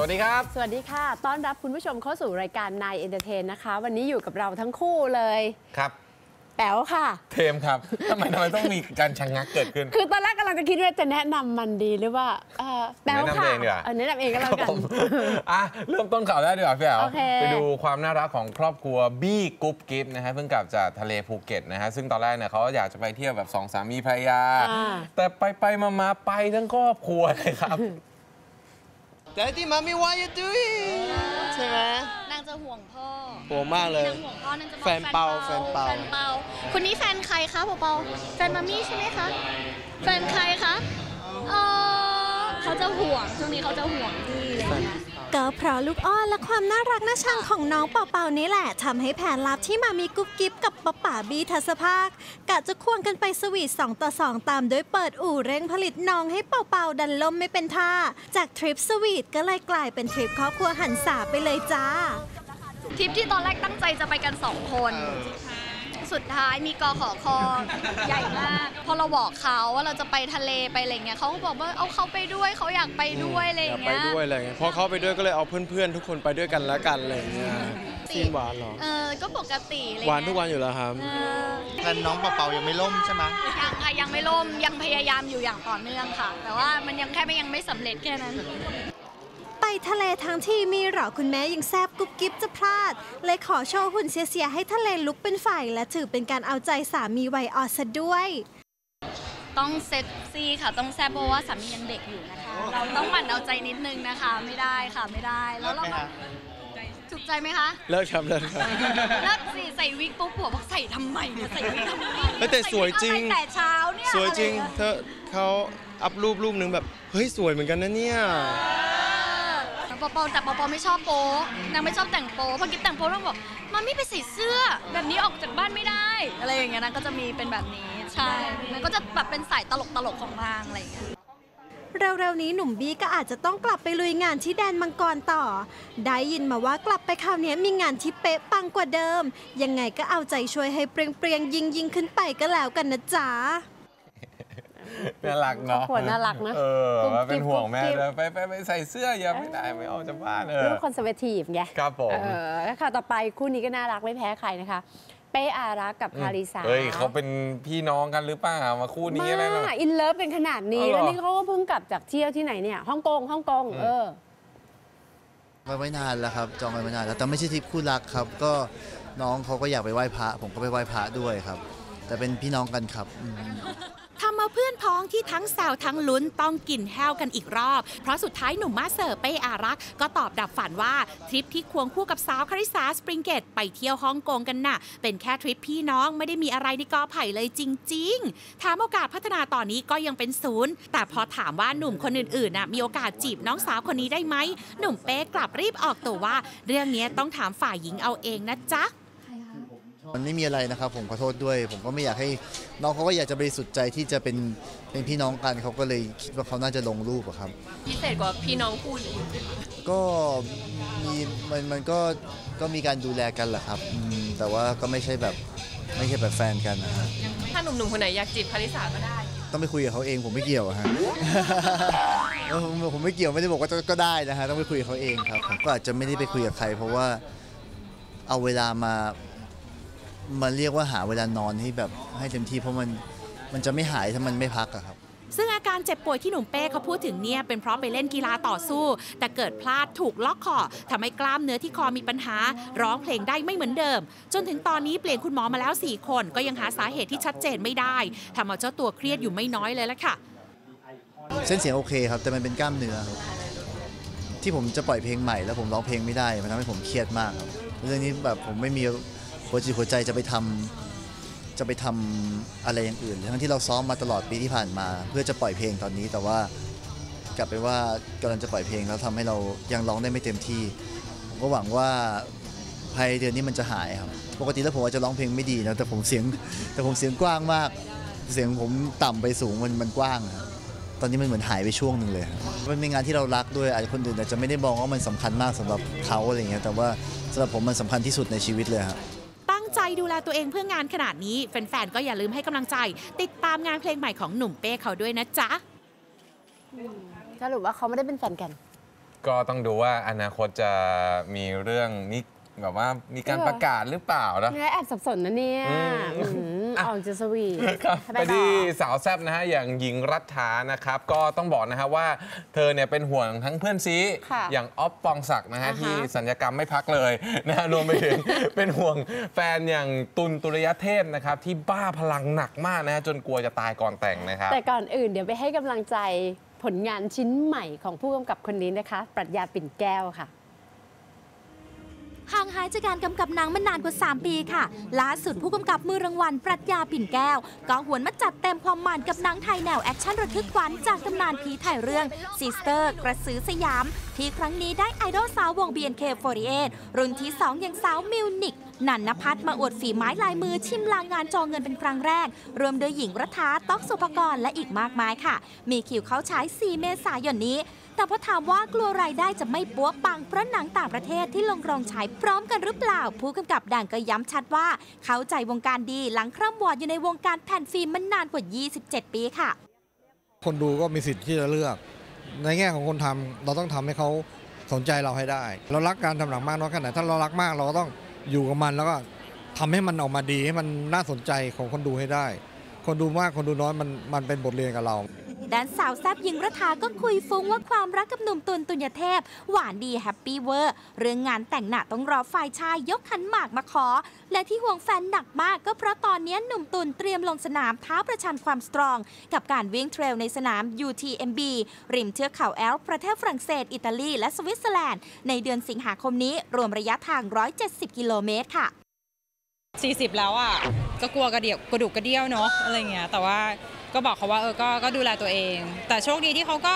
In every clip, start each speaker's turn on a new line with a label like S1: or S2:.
S1: วัสดีครับ
S2: สวัสดีค่ะ ต้อนรับคุณผู้ชมเข้าสู่รายการนายเอนเตอร์เทนนะคะ วันนี้อยู่กับเราทั้งคู่เลย
S1: ครับ
S2: แป๋วค่ะ
S1: เทมครับทำไมทำไมต้องมีการชะงงักเกิดขึ้น
S2: คือตอนแรกกำลังจะคิดว่าจะแนะนำมันดีหรือว่าเอ่อแป๋วค่ะ
S1: แนะนำเองดีกว่า
S2: เออแนะนำเองก็แล้วกัน
S1: ผมอะเริ่มต้นข่าวแรกดีกว่าพี่แอ๋ว
S2: โอเค
S1: ไปดูความน่ารักของครอบครัวบี้กุ๊บกิ๊บนะฮะเพิ่งกลับจากทะเลภูเก็ตนะฮะซึ่งตอนแรกเนี่ยเขาอยากจะไปเที่ยวแบบสองสามีภรรยา
S2: อ่า
S1: แต่ไปไปมามาไปทั้งครอบครัวเลยครับ
S3: Daddy mommy what you doing ใช่ไหม
S4: นางจะห่วงพ่อ
S3: โหมากเลย
S4: นางห่วงพ่อนางจะบอก
S3: แฟนเปาแฟนเปา
S4: แฟนเปาคนนี้แฟนใครคะเปาเปาแฟนมัมมี่ใช่ไหมคะ แฟนใครคะเออเขาจะห่วงช่วงนี้เขาจะห่วงพี่อะไรอย่างเงี้ย
S5: ก็เพราะลูกอ้อนและความน่ารักน่าชังของน้องเป่าๆนี่แหละทำให้แผนลับที่มามีกุ๊บกิ๊บกับป๊าป๋าบีทัศภาคกะจะควงกันไปสวีท2ต่อ2ตามด้วยเปิดอู่เร่งผลิตน้องให้เป่าๆดันล่มไม่เป็นท่า จากทริปสวีทก็เลยกลายเป็นทริปครอบครัวหันษาไปเลยจ้า
S4: ทริปที่ตอนแรกตั้งใจจะไปกันสองคน สุดท้ายมีกอขอคอใหญ่มากพอเราบอกเขาว่าเราจะไปทะเลไปอะไรเงี้ยเขาก็บอกว่าเอาเขาไปด้วยเขาอยากไปด้วยอะไรอ
S3: อยาก
S4: ย่าง
S3: ไป
S4: เงี้ย
S3: ด้วยอะไรเงี้ยพอเขาไปด้วยก็เลยเอาเพื่อนๆ ทุกคนไปด้วยกันแล้วกันอะไรอย่างเงี้ยซีนหวานเหรอ
S4: เออก็ปกติอะไร
S3: หวาน
S4: เงี้ย
S3: ทุกวันอยู่แล้วครับ
S4: เออ
S6: แฟนน้องเปาๆยังไม่ล่มใช่ไหม
S4: ยังค่ะยังไม่ล่มยังพยายามอยู่อย่างต่อเนื่องค่ะ แต่ว่ามันยังแค่ไม่ยังไม่สำเร็จแค่นั้น
S5: ไป ทะเลทั้งทีมีเหรอคุณแม่ยังแซบกุ๊บกิ๊บจะพลาด เลยขอโชว์หุ่นเสียๆให้ทะเลลุกเป็นไฟและถือเป็นการเอาใจสามีวัยอ่อนซะด้วย
S4: ต้องเซ็กซี่ค่ะต้องแซ่บเพราะว่าสามียังเด็กอยู่นะคะ เราต้องหมั่นเอาใจนิดนึงนะคะ ไม่ได้ค่ะไม่ได้แล้วเรา
S6: ไหม
S4: ก็
S6: คะ
S4: ถูกใจไหมคะ
S3: เลิกครับเลิกครับ
S4: เลิกสิใส่วิกปุ๊บผัวบอกใส่ทำไมเนี่ยใส่วิกทำไม
S3: เฮ้ยแต่สวยจริง
S4: ใส่วิกอะไรแต่เช้าเนี่ย
S3: สวยจริง
S4: อะไเธ
S3: อเขาอัพรูปรูปหนึงแบบ เฮ้ย สวยเหมือนกันนะเนี่ย
S4: ปอปอแต่ปอปอไม่ชอบโป๊นางไม่ชอบแต่งโป๊พอกิ๊บแต่งโป๊นางบอกมันไม่ไปใส่เสื้อ แบบนี้ออกจากบ้านไม่ได้ อะไรอย่างเงี้ยนางก็จะมีเป็นแบบนี้ใช่นางก็จะแบบเป็นสายตลกตลกของนางอะไรอย่างเงี้ย
S5: เร็วๆนี้หนุ่มบี้ก็อาจจะต้องกลับไปลุยงานที่แดนมังกรต่อ ได้ยินมาว่ากลับไปคราวนี้มีงานที่เป๊ะปังกว่าเดิม ยังไงก็เอาใจช่วยให้เปรียงๆยิงๆขึ้นไปก็แล้วกันนะจ๊ะ
S1: น่ารักเนาะ
S2: ครอบครัวน่ารักนะ
S1: เออ
S2: กุ๊บกิ๊บ
S1: ว่าเป็นห่วงแม่
S2: กุ๊บกิ๊บ
S1: ด้วยไปไปไปใส่เสื้ออย่าไม่ได้ไม่ออกจากบ้านเออ
S2: ลูกคอนเซอร์เวทีฟไง
S1: ครับผม
S2: เออแล้วค่ะต่อไปคู่นี้ก็น่ารักไม่แพ้ใครนะคะ เป้อารักษ์กับคาริสา
S1: เฮ้ยเขาเป็นพี่น้องกันหรือเปล่ามาคู่นี้อะไร
S2: มา
S1: นะ
S2: อินเลิฟเป็นขนาดนี้
S1: เอาเหรอ
S2: แล้วนี่เขาก็เพิ่งกลับจากเที่ยวที่ไหนเนี่ยฮ่องกงฮ่องกงเออ
S6: ไว้ไว้นานแล้วครับ จองไว้ไว้นานแล้วแต่ไม่ใช่ทริปคู่รักครับ ก็น้องเขาก็อยากไปไหว้พระผมก็ไปไหว้พระด้วยครับ แต่เป็นพี่น้องกันครับอืม
S7: ทำเอาเพื่อนพ้องที่ทั้งแซวทั้งลุ้นต้องกินแห้วกันอีกรอบ เพราะสุดท้ายหนุ่มมาเซอร์เป้อารักษ์ก็ตอบดับฝันว่า ทริปที่ควงคู่กับสาวคาริสาสปริงเกตไปเที่ยวฮ่องกงกันน่ะ เป็นแค่ทริปพี่น้องไม่ได้มีอะไรในกอไผ่เลยจริง ๆ ถามโอกาสพัฒนาตอนนี้ก็ยังเป็นศูนย์ แต่พอถามว่าหนุ่มคนอื่นๆน่ะมีโอกาสจีบน้องสาวคนนี้ได้ไหมหนุ่มเป้กลับรีบออกตัวว่า เรื่องนี้ต้องถามฝ่ายหญิงเอาเองนะจ๊ะ
S6: มันไม่มีอะไรนะครับผมขอโทษด้วย ผมก็ไม่อยากให้น้องเขาก็อยากจะบริสุทธิ์ใจที่จะเป็นเป็นพี่น้องกันเขาก็เลยคิดว่าเขาน่าจะลงรูปอะครับ
S8: พิเศษกว่าพี่น้องคู่อื่น
S6: ก็มีมันมันก็ก็มีการดูแลกันแหละครับอืมแต่ว่าก็ไม่ใช่แบบไม่ใช่แบบแฟนกันนะฮะ
S8: ถ้าหนุ่มๆคนไหนอยากจีบคาริสาก็ได้
S6: ต้องไปคุยกับเขาเองผมไม่เกี่ยวอะฮะ เออผมผมไม่เกี่ยวไม่ได้บอกว่าก็ได้นะฮะต้องไปคุยกับเขาเองครับผมก็อาจจะไม่ได้ไปคุยกับใคร เพราะว่าเอาเวลามา มาเรียกว่าหาเวลานอนให้แบบให้เต็มที่เพราะมันมันจะไม่หายถ้ามันไม่พักอะครับ
S7: ซึ่งอาการเจ็บป่วยที่หนุ่มเป้เขาพูดถึงเนี่ยเป็นเพราะไปเล่นกีฬาต่อสู้ แต่เกิดพลาดถูกล็อกคอทำให้กล้ามเนื้อที่คอมีปัญหา ร้องเพลงได้ไม่เหมือนเดิม จนถึงตอนนี้เปลี่ยนคุณหมอมาแล้ว 4 คน ก็ยังหาสาเหตุที่ชัดเจนไม่ได้ทำเอาเจ้าตัวเครียดอยู่ไม่น้อยเลยละค่ะ
S6: เส้นเสียงโอเคครับ แต่มันเป็นกล้ามเนื้อครับที่ผมจะปล่อยเพลงใหม่แล้วผมร้องเพลงไม่ได้มันทำให้ผมเครียดมากครับเรื่องนี้แบบผมไม่มี หัวจิตหัวใจจะไปทำจะไปทำอะไรอย่างอื่น ทั้งที่เราซ้อมมาตลอดปีที่ผ่านมา เพื่อจะปล่อยเพลงตอนนี้ แต่ว่ากลับไปว่ากำลังจะปล่อยเพลงแล้วทำให้เรายังร้องได้ไม่เต็มที่ผมก็หวังว่าภายเดือนนี้มันจะหายครับ ปกติแล้วผมอาจจะร้องเพลงไม่ดีนะแต่ผมเสียงแต่ผมเสียงกว้างมาก เสียงผมต่ำไปสูงมันมันกว้างครับตอนนี้มันเหมือนหายไปช่วงหนึ่งเลย มันเป็นงานที่เรารักด้วยอาจจะคนอื่นอาจจะไม่ได้มองว่ามันสำคัญมากสำหรับเขาอะไรเงี้ยแต่ว่าสำหรับผมมันสำคัญที่สุดในชีวิตเลยครับ
S7: ใจดูแลตัวเองเพื่องานขนาดนี้ แฟนๆ ก็อย่าลืมให้กำลังใจ ติดตามงานเพลงใหม่ของหนุ่มเป้เขาด้วยนะจ๊ะ
S2: สรุปว่าเขาไม่ได้เป็นแฟนกัน
S1: ก็ต้องดูว่าอนาคตจะมีเรื่องนี้แบบว่ามีการ
S2: เออ
S1: ประกาศหรือเปล่านะ
S2: เนี่ยแอบสับสนนะเนี่ย
S1: อืม
S2: อืม
S1: อะ
S2: ออกจะสวีท
S1: ครับ
S2: ให้
S1: ไป
S2: ต่อ
S1: ที่สาวแซบนะฮะอย่างหญิงรัฐานะครับ ก็ต้องบอกนะฮะว่าเธอเนี่ยเป็นห่วงทั้งเพื่อนซี
S2: ค่ะ
S1: อย่างออฟปองศักดิ์นะฮะ
S2: อ่าฮะ
S1: ที่สัญญกรรมไม่พักเลยนะฮะรวมไปถึงเป็นห่วงแฟนอย่างตุลตุลยเทพนะครับที่บ้าพลังหนักมากนะฮะจนกลัวจะตายก่อนแต่งนะครับ
S2: แต่ก่อนอื่นเดี๋ยวไปให้กำลังใจผลงานชิ้นใหม่ของผู้กำกับคนนี้นะคะ ปรัชญาปิ่นแก้วค่ะ
S5: ห่า งหายจากการกำกับหนังมานานกว่า 3 ปีค่ะ ล่าสุดผู้กำกับมือรางวัลปรัชญาปิ่นแก้ว ก็หวนมาจัดเต็มความมันกับหนังไทยแนวแอคชั่นระทึกขวัญจากตำนานผีไทยเรื่องซิสเตอร์ กระสือสยาม ที่ครั้งนี้ได้ไอดอลสาววง BNK48 รุ่นที่ 2 อย่างสาวมิวนิกนันนพัฒน์มาอวดฝีไม้ลายมือชิมลางงานจองเงินเป็นครั้งแรก รวมโดยหญิงรัฐาต๊อกสุภกรและอีกมากมายค่ะ มีคิวเข้าฉาย 4 เมษายนนี้ แต่พอถามว่ากลัวรายได้จะไม่ปัวปังเพราะหนังต่างประเทศที่ลงโรงฉายพร้อมกันหรือเปล่า ผู้กำกับดังก็ย้ำชัดว่า เข้าใจวงการดีหลังคร่ำวอดอยู่ในวงการแผ่นฟิล์มมานานกว่า 27 ปีค่ะ
S9: คนดูก็มีสิทธิ์ที่จะเลือก ในแง่ของคนทำเราต้องทำให้เขาสนใจเราให้ได้ เรารักการทำหนังมากน้อยแค่ไหนถ้าเรารักมากเราก็ต้องอยู่กับมันแล้วก็ทำให้มันออกมาดีให้มันน่าสนใจของคนดูให้ได้ คนดูมากคนดูน้อยมันมันเป็นบทเรียนกับเรา
S5: ด้านสาวแซบหญิงรัฐาก็คุยฟุ้งว่าความรักกับหนุ่มตุลตุลยเทพ หวานดีแฮปปี้เวอร์ เรื่องงานแต่งหน้าต้องรอฝ่ายชายยกขันหมากมาขอ และที่ห่วงแฟนหนักมากก็เพราะตอนนี้หนุ่มตุลเตรียมลงสนามท้าประชันความสตรอง กับการวิ่งเทรลในสนาม UTMB ริมเทือกเขาแอลป์ประเทศฝรั่งเศส อิตาลี และสวิตเซอร์แลนด์ ในเดือนสิงหาคมนี้ รวมระยะทาง 170 กิโลเมตรค่ะ
S10: 40 แล้วอะก็กลัวกระเดียวกระดูกกระเดี่ยวเนาะอะไรเงี้ยแต่ว่า ก็บอกเขาว่าเออก็ก็ดูแลตัวเอง แต่โชคดีที่เขาก็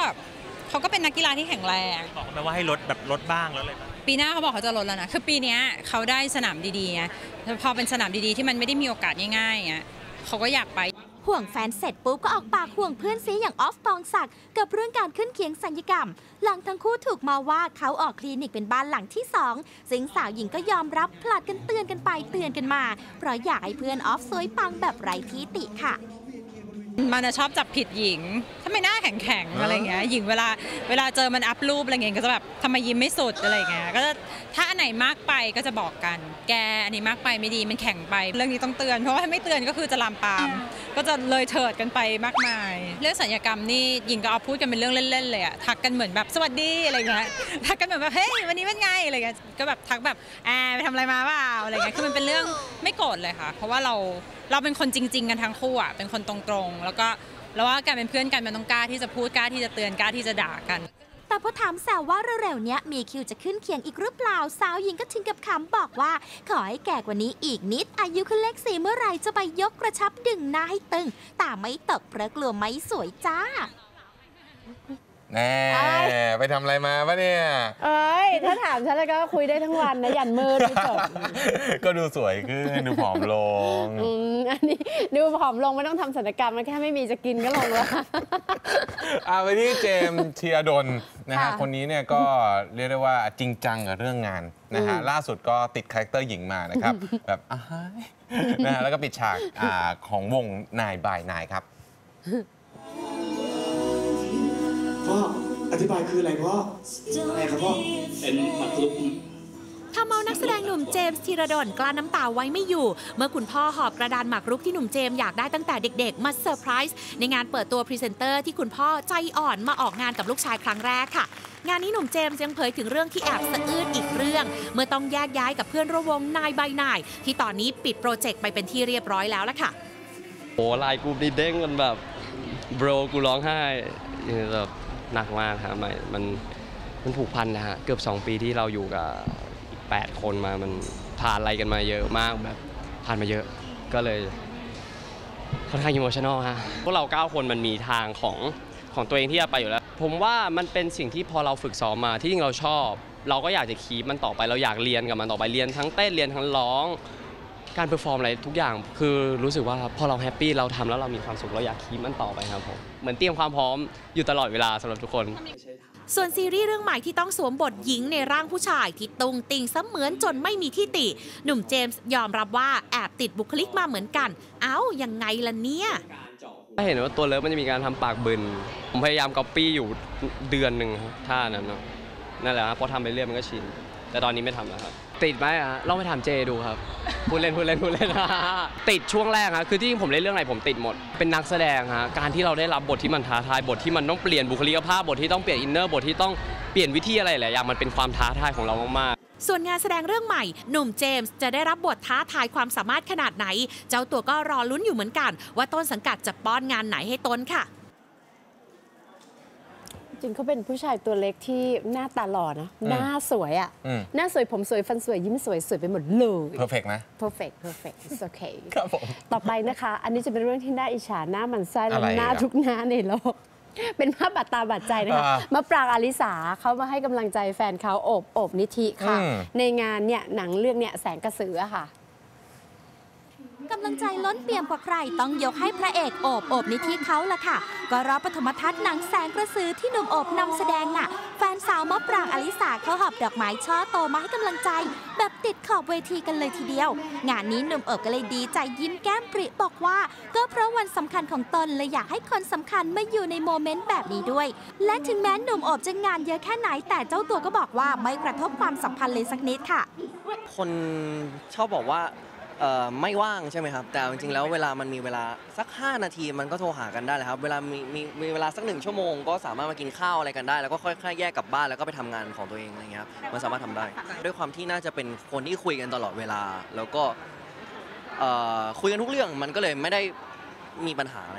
S10: เขาก็เป็นนักกีฬาที่แข็งแรง
S11: บอกไหมว่าให้ลดแบบลดบ้างแล้วเลย
S10: ปีหน้าเขาบอกเขาจะลดแล้วนะคือปีเนี้ยเขาได้สนามดีๆไงแล้วพอเป็นสนามดีๆที่มันไม่ได้มีโอกาสง่ายๆอะเขาก็อยากไป
S5: ห่วงแฟนเสร็จปุ๊บก็ออกปากห่วงเพื่อนซีอย่างออฟปองศักดิ์กับเรื่องการขึ้นเคียงสัญญกรรม หลังทั้งคู่ถูกมาว่าเขาออกคลินิกเป็นบ้านหลังที่สองซึ่งสาวหญิงก็ยอมรับผลัดกันเตือนกันไปเตือนกันมา เพราะอยากให้เพื่อนออฟสวยปังแบบไร้ที่ติค่ะ
S10: มันจะชอบจับผิดหญิงถ้าไม่หน้าแข็งๆอะไรเงี้ยหญิงเวลาเวลาเจอมันอัพรูปอะไรเงี้ยก็จะแบบทำไมยิ้มไม่สุดอะไรเงี้ยก็จะถ้าอันไหนมากไปก็จะบอกกัน แกอันนี้มากไปไม่ดีมันแข็งไป เรื่องนี้ต้องเตือนเพราะว่าถ้าไม่เตือนก็คือจะลามปาม ก็จะเลยเถิดกันไปมากมาย เรื่องสัญญกรรมนี่หญิงก็เอาพูดกันเป็นเรื่องเล่นๆเลยอะทักกันเหมือนแบบสวัสดีอะไรเงี้ยทักกันเหมือนแบบเฮ้ยวันนี้เป็นไงอะไรเงี้ยก็แบบทักแบบแอบไปทำอะไรมาเปล่าอะไรเงี้ยคือมันเป็นเรื่องไม่โกรธเลยค่ะ เพราะว่าเราเราเป็นคนจริง ๆ กันทั้งคู่อะเป็นคนตรงๆ แล้วก็แล้วว่าการเป็นเพื่อนกันมันต้องกล้าที่จะพูดกล้าที่จะเตือนกล้าที่จะด่ากัน
S5: แต่พอถามแซวว่าเร็วๆเนี้ยมีคิวจะขึ้นเคียงอีกหรือเปล่าสาวหญิงก็ถึงกับคำบอกว่า ขอให้แก่กว่านี้อีกนิด อายุขึ้นเลขสี่เมื่อไหร่จะไปยกกระชับดึงหน้าให้ตึงแต่ไม่ตกเพราะกลัวไม่สวยจ้า
S1: แน่ไปทำอะไรมาปะเนี่ย
S2: เอ้ย ถ้าถามฉันแล้วก็คุยได้ทั้งวันนะ ยันมืดไม่จบ
S1: ก็ดูสวยขึ้น ดูผอมลง
S2: อืมอันนี้ดูผอมลงไม่ต้องทำศัลยกรรมมันแค่ไม่มีจะกินก็ลงแล้ว
S1: อาไปที่เจมส์ธีรดลนะฮะ
S2: ค่ะ
S1: คนนี้เนี่ยก็เรียกได้ว่าจริงจังกับเรื่องงานนะฮะ
S2: อืม
S1: ล่าสุดก็ติดคาแรคเตอร์หญิงมานะครับ แบบอ้ายนะฮะแล้วก็ปิดฉากอ่าของวงนายบายนายครับ
S12: พ่ออธิบายคืออะไรพ่ออะไรครับพ่อ
S13: เป็นหมากรุก
S7: ทำเอานักแสดงหนุ่มเจมส์ธีรดลกลั้นน้ำตาไว้ไม่อยู่ เมื่อคุณพ่อหอบกระดานหมากรุกที่หนุ่มเจมส์อยากได้ตั้งแต่เด็กๆ มาเซอร์ไพรส์ในงานเปิดตัวพรีเซนเตอร์ที่คุณพ่อใจอ่อนมาออกงานกับลูกชายครั้งแรกค่ะ งานนี้หนุ่มเจมส์ยังเผยถึงเรื่องที่แอบสะอื้นอีกเรื่อง เมื่อต้องแยกย้ายกับเพื่อนร่วมวงนายใบนาย ที่ตอนนี้ปิดโปรเจกต์ไปเป็นที่เรียบร้อยแล้วละค่ะ
S14: โอ้ลายกูนี่เด้งมันแบบโบรกูร้องไห้แบบ หนักมากครับมันมันมันผูกพันนะฮะเกือบ 2 ปีที่เราอยู่กับอีก 8 คนมามันผ่านอะไรกันมาเยอะมากแบบผ่านมาเยอะก็เลยค่อนข้างอิโมชั่นอลฮะพวกเรา 9 คนมันมีทางของของตัวเองที่จะไปอยู่แล้ว ผมว่ามันเป็นสิ่งที่พอเราฝึกซ้อมมาที่จริงเราชอบ เราก็อยากจะคีปมันต่อไปเราอยากเรียนกับมันต่อไปเรียนทั้งเต้นเรียนทั้งร้อง การเพอร์ฟอร์มอะไรทุกอย่าง คือรู้สึกว่าพอเราแฮปปี้เราทำแล้วเรามีความสุขเราอยากคีปมันต่อไปครับผมเหมือนเตรียมความพร้อมอยู่ตลอดเวลาสำหรับทุกคน
S7: ส่วนซีรีส์เรื่องใหม่ที่ต้องสวมบทหญิงในร่างผู้ชายที่ตุงติงเสมือนจนไม่มีที่ติ หนุ่มเจมส์ยอมรับว่าแอบติดบุคลิกมาเหมือนกัน เอ้ายังไงล่ะเนี่ย
S14: ถ้าเห็นว่าตัวเลิฟมันจะมีการทำปากบึนผมพยายามก๊อปปี้อยู่เดือนหนึ่งครับท่านั้นเนาะนั่นแหละครับพอทำไปเรื่อยมันก็ชินแต่ตอนนี้ไม่ทำแล้วครับ ติดไหมอะลองไปถามเจดูครับพูดเล่นพูดเล่นพูดเล่นติดช่วงแรกฮะคือที่จริงผมเล่นเรื่องไหนผมติดหมด เป็นนักแสดงฮะการที่เราได้รับบทที่มันท้าทายบทที่มันต้องเปลี่ยนบุคลิกภาพบทที่ต้องเปลี่ยนอินเนอร์บทที่ต้องเปลี่ยนวิธีอะไรหลายอย่างมันเป็นความท้าทายของเรามากๆ
S7: ส่วนงานแสดงเรื่องใหม่ หนุ่มเจมส์จะได้รับบทท้าทายความสามารถขนาดไหน เจ้าตัวก็รอลุ้นอยู่เหมือนกัน ว่าต้นสังกัดจะป้อนงานไหนให้ตนค่ะ
S2: จริงเขาเป็นผู้ชายตัวเล็กที่หน้าตาหล่อนะ
S1: อืม
S2: หน้าสวยอะ
S1: อืม
S2: หน้าสวยผมสวยฟันสวยยิ้มสวยสวยไปหมดเลย
S1: เพอร์เฟกนะ
S2: perfect perfect it's okay
S1: ครับผม
S2: ต่อไปนะคะ อันนี้จะเป็นเรื่องที่น่าอิจฉาหน้าหมันไส้และ
S1: อะไร
S2: หน้า
S1: อะ
S2: ทุกหน้าในโลก เป็นภาพบาดตาบาดใจนะคะ
S1: อ่ามะ
S2: ปรางอาลิสาเขามาให้กำลังใจแฟนเขาโอบโอบนิธิค่ะ
S1: อืม
S2: ในงานเนี่ยหนังเรื่องเนี่ยแสงกระสืออะค่ะ
S5: กำลังใจล้นเปี่ยมกว่าใคร ต้องยกให้พระเอกโอบโอบนิธิเขาละค่ะ ก็รอบปฐมทัศน์หนังแสงกระสือที่หนุ่มโอบนำแสดงน่ะ แฟนสาวมะปรางอลิสาเขาหอบดอกไม้ช่อโตมาให้กำลังใจ แบบติดขอบเวทีกันเลยทีเดียว งานนี้หนุ่มโอบก็เลยดีใจยิ้มแก้มปริบอกว่า ก็เพราะวันสำคัญของตนเลยอยากให้คนสำคัญมาอยู่ในโมเมนต์แบบนี้ด้วย และถึงแม้หนุ่มโอบจะงานเยอะแค่ไหนแต่เจ้าตัวก็บอกว่าไม่กระทบความสัมพันธ์เลยสักนิดค่ะ
S13: คนชอบบอกว่า ไม่ว่างใช่ไหมครับ แต่จริงๆแล้วเวลามันมีเวลาสัก 5 นาทีมันก็โทรหากันได้เลยครับ เวลามีมีมีเวลาสักหนึ่งชั่วโมงก็สามารถมากินข้าวอะไรกันได้ แล้วก็ค่อยๆแยกกลับบ้านแล้วก็ไปทำงานของตัวเองอะไรเงี้ยครับมันสามารถทำได้ ด้วยความที่น่าจะเป็นคนที่คุยกันตลอดเวลา แล้วก็เอ่อคุยกันทุกเรื่องมันก็เลยไม่ได้มีปัญหาอะไร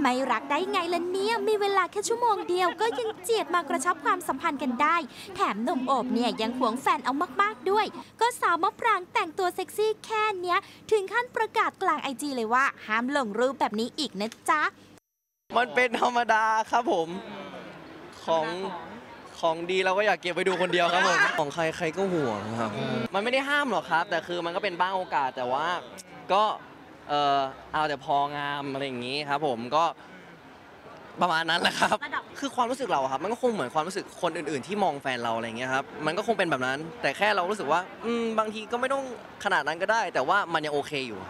S5: ไม่รักได้ไงล่ะเนี่ย มีเวลาแค่ชั่วโมงเดียวก็ยังเจียดมากระชับความสัมพันธ์กันได้ แถมหนุ่มโอบเนี่ยยังหวงแฟนเอามากๆด้วย ก็สาวมะปรางแต่งตัวเซ็กซี่แค่เนี้ย ถึงขั้นประกาศกลางไอจีเลยว่า ห้ามลงรูปแบบนี้อีกนะจ๊ะ
S13: มันเป็นธรรมดาครับผมของของดีเราก็อยากเก็บไว้ดูคนเดียวครับผม ของใครใครก็ห่วงครับ มันไม่ได้ห้ามหรอกครับ แต่คือมันก็เป็นบ้างโอกาสแต่ว่าก็ เออเอาแต่พองามอะไรอย่างนี้ครับ ผมก็ประมาณนั้นแหละครับ คือความรู้สึกเราอะครับ มันก็คงเหมือนความรู้สึกคนอื่น ๆ ที่มองแฟนเราอะไรอย่างเงี้ยครับ มันก็คงเป็นแบบนั้น แต่แค่เรารู้สึกว่า อืม บางทีก็ไม่ต้องขนาดนั้นก็ได้ แต่ว่ามันยังโอเคอยู่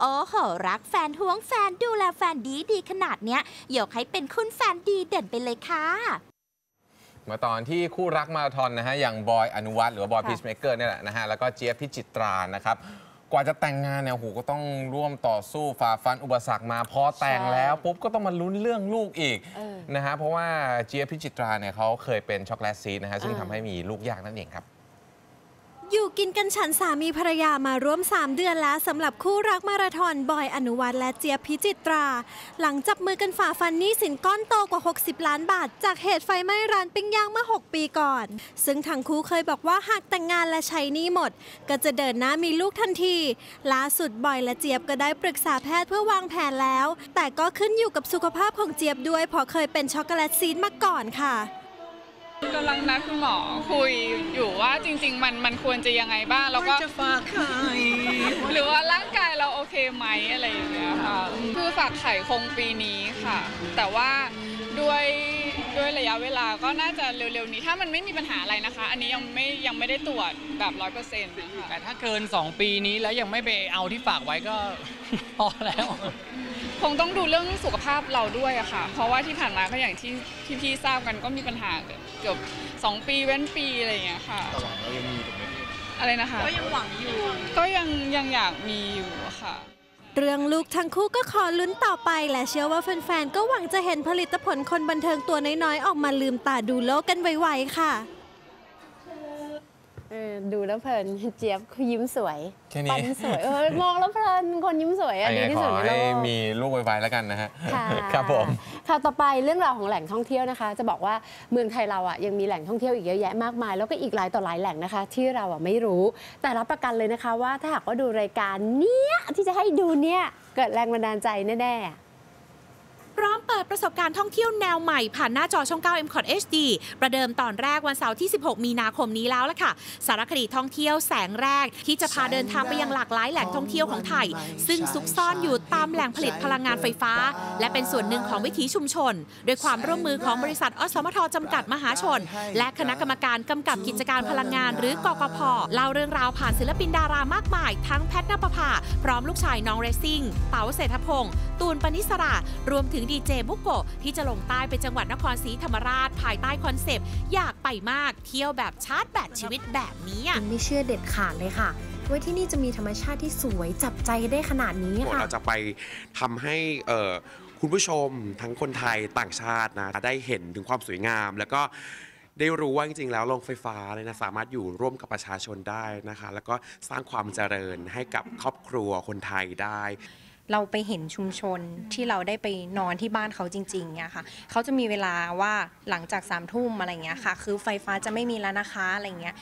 S5: โอ้โห รักแฟนห่วงแฟนดูแลแฟนดีดีๆขนาดเนี้ยยกให้เป็นคุณแฟนดีเด่นไปเลยค่ะ
S1: มาตอนที่คู่รักมาราธอนนะฮะอย่างบอยอนุวัฒน์หรือว่าบอย
S2: ค่ะ
S1: พีชเมเกอร์นี่ยแหละนะฮะแล้วก็เจี๊ยบพิจิตรานะครับ กว่าจะแต่งงานเนี่ยโอ้โหก็ต้องร่วมต่อสู้ฝ่าฟันอุปสรรคมาพอแต่งแล้วปุ๊บก็ต้องมาลุ้นเรื่องลูกอีก
S2: เออ
S1: นะฮะเพราะว่าเจี๊ยบพิจิตราเนี่ยเขาเคยเป็นช็อกโกแลตซีดนะฮะซึ่ง
S2: อ่า
S1: ทำให้มีลูกยากนั่นเองครับ
S5: อยู่ กินกันฉันสามีภรรยามาร่วม 3 เดือนแล้วสำหรับคู่รักมาราธอนบอยอนุวัฒน์และเจี๊ยบพิจิตรา หลังจับมือกันฝ่าฟันหนี้สินก้อนโตกว่า 60 ล้านบาท จากเหตุไฟไหม้ร้านปิ้งย่างเมื่อ 6 ปีก่อน ซึ่งทั้งคู่เคยบอกว่าหากแต่งงานและใช้หนี้หมด ก็จะเดินหน้ามีลูกทันทีล่าสุดบอยและเจี๊ยบก็ได้ปรึกษาแพทย์เพื่อวางแผนแล้ว แต่ก็ขึ้นอยู่กับสุขภาพของเจี๊ยบด้วยเพราะเคยเป็นช็อกโกแลตซีดมาก่อนค่ะ
S15: กำลังนัดคุณหมอคุยอยู่ว่าจริง ๆ มันมันควรจะยังไงบ้างแล้วก็จะฝากไข่หรือว่าร่างกายเราโอเคไหมอะไรอย่างเงี้ยค่ะคือฝากไข่คงปีนี้ค่ะ แต่ว่าด้วยด้วยระยะเวลาก็น่าจะเร็วๆนี้ถ้ามันไม่มีปัญหาอะไรนะคะ อันนี้ยังไม่ยังไม่ได้ตรวจแบบร้อยเปอร์เซ็นต์ค่ะ
S16: แต่ถ้าเกิน 2 ปีนี้แล้วยังไม่ไปเอาที่ฝากไว้ก็พอแล้ว
S15: คงต้องดูเรื่องสุขภาพเราด้วยอะค่ะ เพราะว่าที่ผ่านมาก็อย่างที่พี่ๆทราบกันก็มีปัญหาเกือบสองปีเว้นปีอะไรอย่างเงี้ยค่ะอะไรนะคะ ก็ยังหวังอยู่ ก็ยังยังอยากมีอยู่อะค่ะ
S5: เรื่องลูกทั้งคู่ก็ขอลุ้นต่อไปและเชื่อว่าแฟนๆ ก็หวังจะเห็นผลิตผลคนบันเทิงตัวน้อยๆ ออกมาลืมตาดูโลกกันไวๆค่ะ
S2: เออดูแล้วเพลินเจี๊ยบเขายิ้มสวย
S1: แค่นี้
S2: ปันสวยเออมองแล้วเพลินคนยิ้มสวยอะ
S1: อัน
S2: ดี
S1: นี้
S2: ที่
S1: ข
S2: สุ
S1: อ
S2: ดใน
S1: ให้
S2: โลก
S1: มีลูกไวๆแล้วกันนะฮะ
S2: ค่ะ
S1: ครับผม
S2: ข่าวต่อไปเรื่องราวของแหล่งท่องเที่ยวนะคะ จะบอกว่าเมืองไทยเราอะยังมีแหล่งท่องเที่ยวอีกเยอะแยะมากมาย แล้วก็อีกหลายต่อหลายแหล่งนะคะ ที่เราอะไม่รู้ แต่รับประกันเลยนะคะว่าถ้าหากว่าดูรายการเนี้ยที่จะให้ดูเนี่ยเกิดแรงบันดาลใจแน่ๆ
S7: พร้อมเปิดประสบการณ์ท่องเที่ยวแนวใหม่ ผ่านหน้าจอช่อง 9 m c o t HD ประเดิมตอนแรกวันเสาร์ที่ 16 มีนาคมนี้แล้วล่ะค่ะ สารคดีท่องเที่ยวแสงแรก ที่จะพาเดินทางไปยังหลากหลายแหล่งท่องเที่ยวของไทย ซึ่งซุกซ่อนอยู่ตามแหล่งผลิตพลังงานไฟฟ้า และเป็นส่วนหนึ่งของวิถีชุมชน โดยความร่วมมือของบริษัทอสมทจำกัดมหาชน และคณะกรรมการกำกับกิจการพลังงาน หรือกกพเล่าเรื่องราวผ่านศิลปินดารามากมาย ทั้งแพทนปภาพร้อมลูกชายน้องเรซซิ่งเต๋าเศรษฐพงศ์ตูนปนิสรารวมถึงดีเจบุโกะที่จะลงใต้ไปจังหวัดนครศรีธรรมราช ภายใต้คอนเซปต์ อยากไปมากเที่ยวแบบชาร์จแบตชีวิตแบบนี้อะ
S17: ไม่เชื่อเด็ดขาดเลยค่ะว่าที่นี่จะมีธรรมชาติที่สวยจับใจได้ขนาดนี้ค่ะ
S18: เราจะไปทำให้เอ่อคุณผู้ชมทั้งคนไทยต่างชาตินะได้เห็นถึงความสวยงาม แล้วก็ได้รู้ว่าจริงๆ แล้วโรงไฟฟ้าเนี่ยนะสามารถอยู่ร่วมกับประชาชนได้นะคะ แล้วก็สร้างความเจริญให้กับครอบครัวคนไทยได้
S17: เราไปเห็นชุมชนที่เราได้ไปนอนที่บ้านเขาจริงๆเนี่ยค่ะเขาจะมีเวลาว่าหลังจากสามทุ่มอะไรเงี้ยค่ะ คือไฟฟ้าจะไม่มีแล้วนะคะอะไรเงี้ย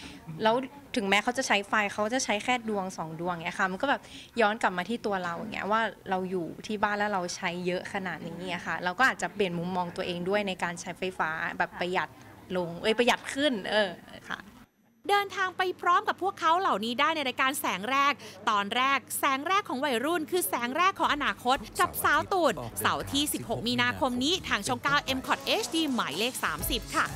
S17: แล้วถึงแม้เขาจะใช้ไฟเขาจะใช้แค่ดวงสองดวงเงี้ยค่ะมันก็แบบย้อนกลับมาที่ตัวเราอย่างเงี้ยว่าเราอยู่ที่บ้านแล้วเราใช้เยอะขนาดนี้เนี่ยค่ะ เราก็อาจจะเปลี่ยนมุมมองตัวเองด้วยในการใช้ไฟฟ้าแบบประหยัดลงเอ้ยประหยัดขึ้น เออค่ะ
S7: เดินทางไปพร้อมกับพวกเขาเหล่านี้ได้ในรายการแสงแรก ตอนแรกแสงแรกของวัยรุ่น คือแสงแรกของอนาคต กับสาวตูดเสาร์ที่ 16 มีนาคมนี้ทางช่อง9 m c o t HD หมายเลข 30 ค่ะ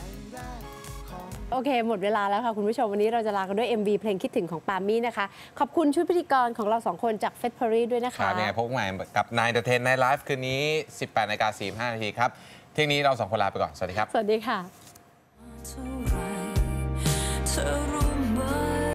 S2: โอเค หมดเวลาแล้วค่ะ คุณผู้ชม วันนี้เราจะลากันด้วย MV เพลงคิดถึงของปามี่นะคะ ขอบคุณชุดพิธีกรของเราสองคนจากเฟสพารีด้วยนะ
S1: ครั
S2: คะ
S1: บยังไงพบกันใหม่กับนายเดอะเทนในไลฟ์คืนนี้ 18นาฬิกา45นาทีครับ เที่ยงนี้เราสองคนลาไปก่อน สวัสดีครับ
S2: สวัสดีค่ะ
S19: to